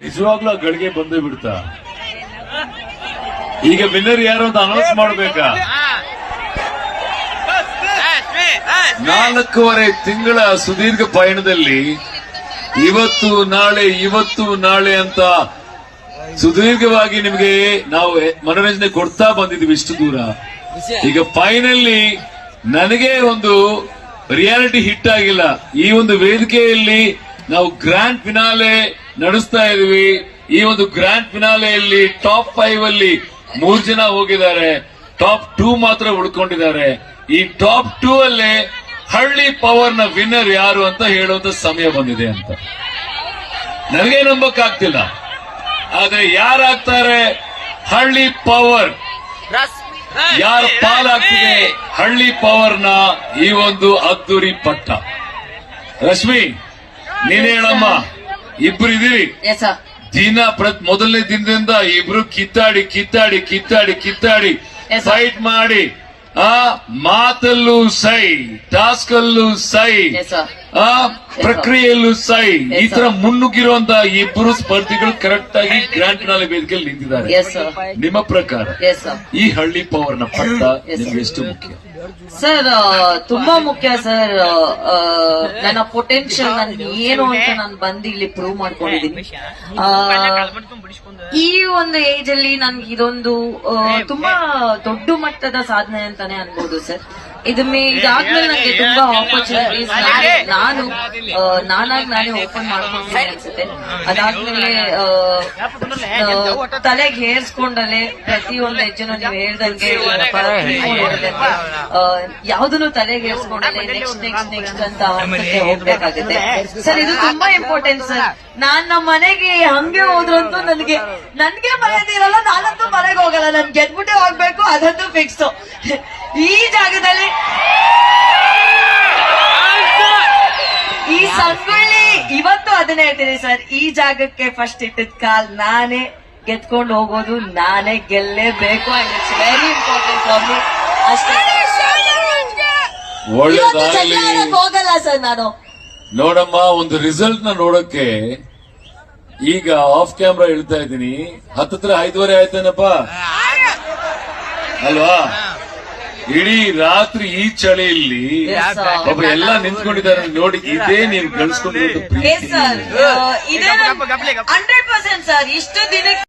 ನಿಜವಾಗ್ಲೂ ಗಳಿಗೆ ಬಂದೇ ಬಿಡ್ತಾ? ಈಗ ವಿನ್ನರ್ ಯಾರು ಅಂತ ಅನೌನ್ಸ್ ಮಾಡ್ಬೇಕಾ? ನಾಲ್ಕೂವರೆ ತಿಂಗಳ ಸುದೀರ್ಘ ಪಯಣದಲ್ಲಿ ಇವತ್ತು ನಾಳೆ ಇವತ್ತು ನಾಳೆ ಅಂತ ಸುದೀರ್ಘವಾಗಿ ನಿಮಗೆ ನಾವು ಮನೋರಂಜನೆ ಕೊಡ್ತಾ ಬಂದಿದ್ದೀವಿ ಇಷ್ಟು ದೂರ. ಈಗ ಫೈನಲ್ಲಿ ನನಗೆ ಒಂದು ರಿಯಾಲಿಟಿ ಹಿಟ್ ಆಗಿಲ್ಲ. ಈ ಒಂದು ವೇದಿಕೆಯಲ್ಲಿ ನಾವು ಗ್ರ್ಯಾಂಡ್ ಫಿನಾಲೆ ನಡೆಸ್ತಾ ಇದೀವಿ ಈ ಒಂದು ಗ್ರ್ಯಾಂಡ್ ಫಿನಾಲೆಯಲ್ಲಿ ಟಾಪ್ ಫೈವ್ ಅಲ್ಲಿ ಮೂರ್ ಜನ ಹೋಗಿದ್ದಾರೆ. ಟಾಪ್ ಟೂ ಮಾತ್ರ ಉಳ್ಕೊಂಡಿದ್ದಾರೆ. ಈ ಟಾಪ್ ಟೂ ಅಲ್ಲೇ ಹಳ್ಳಿ ಪವರ್ನ ವಿನ್ನರ್ ಯಾರು ಅಂತ ಹೇಳುವಂತ ಸಮಯ ಬಂದಿದೆ ಅಂತ. ನನಗೆ ನಂಬಕ್ಕಾಗ್ತಿಲ್ಲ. ಆದ್ರೆ ಯಾರಾಗ್ತಾರೆ? ಹಳ್ಳಿ ಪವರ್ ಯಾರ ಪಾಲಾಗ್ತಿದೆ ಹಳ್ಳಿ ಪವರ್ನ ಈ ಒಂದು ಅದ್ದೂರಿ ಪಟ್ಟ. ರಶ್ಮಿ, ನೀನ್ ಹೇಳಮ್ಮ. ಇಬ್ರು ಇದೀರಿ ದಿನ ಪ್ರತ್ ಮೊದಲನೇ ದಿನದಿಂದ ಇಬ್ರು ಕಿತ್ತಾಡಿ ಕಿತ್ತಾಡಿ ಕಿತ್ತಾಡಿ ಕಿತ್ತಾಡಿ ಸೈಟ್ ಫೈಟ್ ಮಾಡಿ ಆ ಮಾತಲ್ಲೂ ಸೈ ಟಾಸ್ಕಲ್ಲೂ ಸೈ. ಆ ಪ್ರಕ್ರಿಯೆಯಲ್ಲೂ ಸೈ ಈ ತರ ಮುನ್ನುಗ್ಗಿರುವಂತಹ ಮುನ್ನುಗ್ಗಿರುವಂತ ಇಬ್ಬರು ಸ್ಪರ್ಧಿಗಳು ಕರೆಕ್ಟ್ ಆಗಿ ಗ್ರ್ಯಾಂಡ್ ಫಿನಾಲೆ ವೇದಿಕೆಯಲ್ಲಿ ನಿಂತಿದ್ದಾರೆ. ಎಸ್ ಸರ್ ನಿಮ್ಮ ಪ್ರಕಾರ ಎಸ್ ಸರ್ ಈ ಹಳ್ಳಿ ಪವರ್ನ ಪಟ್ಟ ನಿಮ್ಗೆ ಎಷ್ಟು ಮುಖ್ಯ? ಸರ್ ತುಂಬಾ ಮುಖ್ಯ ಸರ್ ನನ್ನ ಪೊಟೆನ್ಶಿಯಲ್ ನನ್ ಏನು ಅಂತ ನಾನು ಬಂದು ಇಲ್ಲಿ ಪ್ರೂವ್ ಮಾಡ್ಕೊಂಡಿದ್ದೀನಿ. ಆ, ಈ ಒಂದು ಏಜ್ ಅಲ್ಲಿ ನನ್ಗೆ ಇದೊಂದು ತುಂಬಾ ದೊಡ್ಡ ಮಟ್ಟದ ಸಾಧನೆ ಅಂತಾನೆ ಅನ್ಬೋದು ಸರ್ ಇದು ಇದಾದ್ಮೇಲೆ ನನಗೆ ತುಂಬಾ ಆಪರ್ಚುನಿಟೀಸ್ ನಾನು ನಾನಾಗಿ ನಾನೇ ಓಪನ್ ಮಾಡ್ಕೊಂಡು ಅನ್ಸುತ್ತೆ. ಅದಾದ್ಮೇಲೆ ತಲೆಗೆ ಹೇರ್ಸ್ಕೊಂಡಲೆ ಪ್ರತಿಯೊಂದು ಹೆಜ್ಜೆನೂ ನೀವು ಹೇಳ್ದಂಗೆ ಯಾವ್ದನ್ನು ತಲೆಗೆ ಹೇರ್ಸ್ಕೊಂಡಲೆ ನೆಕ್ಸ್ಟ್ ನೆಕ್ಸ್ಟ್ ನೆಕ್ಸ್ಟ್ ಅಂತ ಹೋಗ್ಬೇಕಾಗುತ್ತೆ. ಸರ್ ಇದು ತುಂಬಾ ಇಂಪಾರ್ಟೆಂಟ್ ಸರ್. ನಾನ್ ನಮ್ಮ ಮನೆಗೆ ಹಂಗೆ ಹೋದ್ರಂತೂ ನನಗೆ ನನ್ಗೆ ಮನೆದಿರಲ್ಲ ನಾನಂತೂ ಮನೆಗೆ ಹೋಗಲ್ಲ. ನನ್ ಗೆದ್ಬಿಟ್ಟೆ ಹೋಗ್ಬೇಕು ಅದಂತೂ ಫಿಕ್ಸ್ ಈ ಜಾಗದಲ್ಲಿ ಈ ಸಂಗೊಳ್ಳಿ ಇವತ್ತು ಅದನ್ನ ಹೇಳ್ತೀನಿ ಸರ್. ಈ ಜಾಗಕ್ಕೆ ಫಸ್ಟ್ ಇಟ್ಟಿದ್ ಕಾಲ್ ನಾನೇ. ಗೆದ್ಕೊಂಡು ಹೋಗೋದು ನಾನೇ ಗೆಲ್ಲೇಬೇಕು. And it's very important for me ಅಷ್ಟೇ. ಇವತ್ತು ಹೋಗಲ್ಲ ಸರ್ ನಾನು. ನೋಡಮ್ಮ ಒಂದು ರಿಸಲ್ಟ್ನ ನೋಡಕ್ಕೆ ಈಗ ಆಫ್ ಕ್ಯಾಮ್ರಾ ಹೇಳ್ತಾ ಇದ್ದೀನಿ. ಹತ್ತತ್ರ ಐದುವರೆ ಆಯ್ತೇನಪ್ಪ? ಅಲ್ವಾ? ಇಡೀ ರಾತ್ರಿ ಈ ಚಳಿಯಲ್ಲಿ ಒಬ್ಬ ಎಲ್ಲ ನಿಂತ್ಕೊಂಡಿದ್ದಾರೆ ನೋಡಿ ಇದೇ ನೀವು ಕಳ್ಸ್ಕೊಂಡು ಎಸ್ ಸರ್ ಇದೇ ಹಂಡ್ರೆಡ್ ಪರ್ಸೆಂಟ್ ಸರ್ ಇಷ್ಟು ದಿನಕ್ಕೆ